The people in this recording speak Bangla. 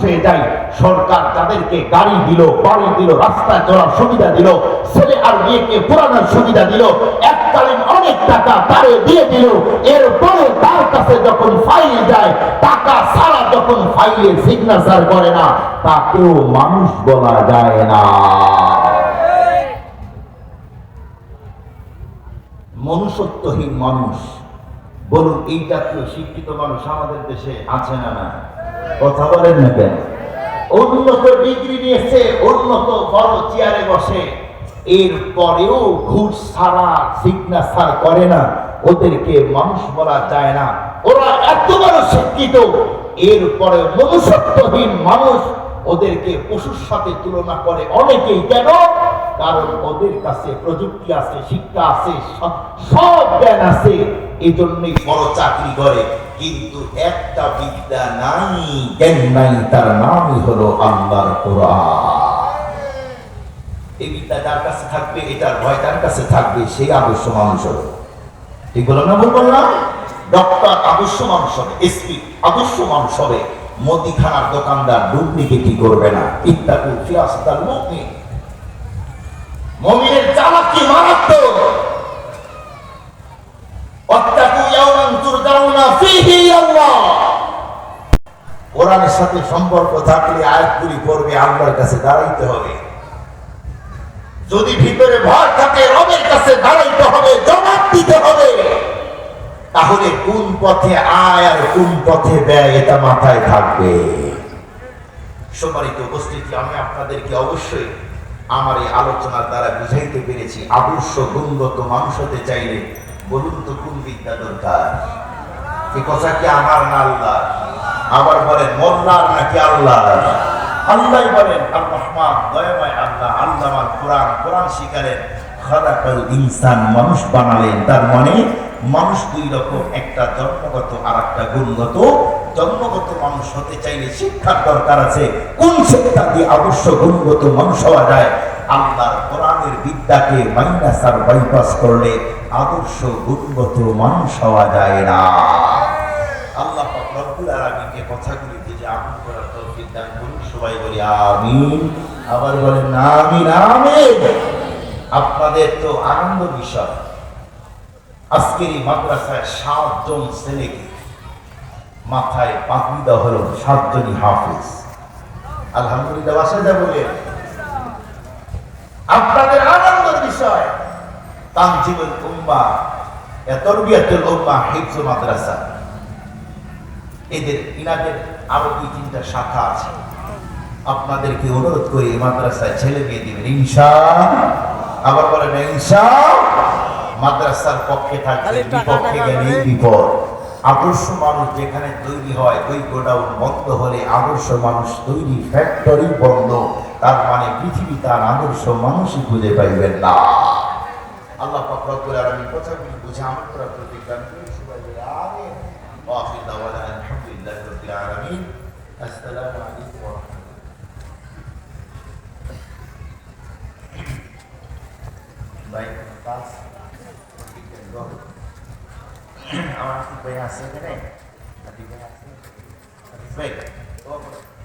হয়ে যায় সরকার তাদেরকে গাড়ি দিল, বাড়ি দিল, রাস্তায় চলার সুবিধা দিল, ছেলে আর পুরানোর সুবিধা দিল, এককালীন অনেক টাকা তারে দিয়ে দিল। এরপরে তার কাছে যখন ফাইল যায়, টাকা ছাড়া যখন ফাইলে সিগনেচার করে না, তাকেও মানুষ বলা যায় না। মনুষ্যত্বহীন মানুষ, বলুন এই জাতীয় শিক্ষিত মানুষ আমাদের দেশে আছে না না কথা বলেন না কেন? উন্নত ডিগ্রি নিয়েছে, উন্নত বড় চেয়ারে বসে। এর পরেও ঘুষ ছাড়া সিগনেচার করে না। ওদেরকে মানুষ বলা যায় না। ওরা এত বড় শিক্ষিত। এরপরে মনুষ্যত্বহীন মানুষ ওদেরকে পশুর সাথে তুলনা করে অনেকেই কেন? কারণ ওদের কাছে প্রযুক্তি আছে, শিক্ষা আছে, সব- জ্ঞান আছে। এই জন্যই বড় চাকরি করে। কিন্তু একটা বিদ্যা নাই, জ্ঞান নাই, তার নামই হলো আল্লাহর কোরআন। এই বিদ্যা যার কাছে থাকবে? এটার ভয় তার কাছে থাকবে? সেই আদর্শ মানুষ হবে ঠিক বললাম না, ভুল বললাম? ডক্টর আদর্শ মানুষ হবে এসপি আদর্শ মানুষ হবে মুদিখানার দোকানদার ডুপ্লিকেটি করবে না? ইত্যাদি ফিরাস্তার মুমিনের মারাত্মক? তুরজাউনা ফীহি আল্লাহ কোরআনের সাথে সম্পর্ক থাকলে আয়াতগুলি পড়বে আল্লাহর কাছে দাঁড়াইতে হবে। যদি ভিতরে ভয় থাকে, রবের কাছে দাঁড়াইতে হবে, জবাব দিতে হবে। তাহলে কোন পথে আয় আর কোন পথে ব্যয় এটা মাথায় থাকবে। সম্মানিত উপস্থিতি, আমি আপনাদেরকে অবশ্যই আমার এই আলোচনার দ্বারা বুঝাইতে পেরেছি, আদর্শ গুণগত মানুষ হতে চাইলে বলুন তো কোন বিদ্যা দরকার? এ কথা কি আমার না আল্লাহ আবার বলেন, মোল্লার নাকি আল্লাহ আল্লাহ বলেন আর দয়াময় আল্লাহ আল্লাহ কোরআন কোরআন খালাকাল ইনসান, মানুষ বানালেন, তার মানে মানুষ দুই রকম, একটা জন্মগত আর একটা গুণগত। জন্মগত মানুষ হতে চাইলে শিক্ষার দরকার আছে। কোন শিক্ষা দিয়ে অবশ্য গুণগত মানুষ হওয়া যায়? আল্লাহর কোরআনের বিদ্যাকে মাইনাস আর বাইপাস করলে আদর্শ গুণগত মানুষ হওয়া যায় না। আল্লাহ রব্বুল কথাগুলি যে আমল করার তৌফিক দান করুন। সবাই বলি আমিন। আবার বলেন আমিন আমিন। আপনাদের তো আনন্দ বিষয়। আজকের এই মাদ্রাসায় সাতজন ছেলেকে মাথায় পাগড়ি দেওয়া হলো, সাতজনই হাফিজ। আলহামদুলিল্লাহ বাসা যা বলেন আপনাদের আনন্দের বিষয় তানজিবুল উম্মা তরবিয়াতুল উম্মা হিফজ মাদ্রাসা। এদের, ইনাদের আরও দুই তিনটা শাখা আছে। আপনাদেরকে অনুরোধ করি মাদ্রাসায় ছেলে মেয়ে দিবেন। ইনশা, আবার বলেন, ইনশা মাদ্রাসার পক্ষে থাকবে বিপক্ষে গেলে বিপদ। আদর্শ মানুষ যেখানে তৈরি হয় ওই গোডাউন বন্ধ হলে আদর্শ মানুষ তৈরি ফ্যাক্টরি বন্ধ। তার মানে পৃথিবী তার আদর্শ মানুষই খুঁজে পাইবেন না। আল্লাহ পাক রব্বুল আলামিন কথাগুলি বুঝে আমল করার করুন। সবাই বলে আমিন। ওয়া আখির দাওয়ানা আলহামদুলিল্লাহি রাব্বিল আলামিন। আসসালামু আলাইকুম ওয়া রাহমাতুল্লাহ। ভাই পাস আমার কি ভাই আছে এখানে ভাই আছে ভাই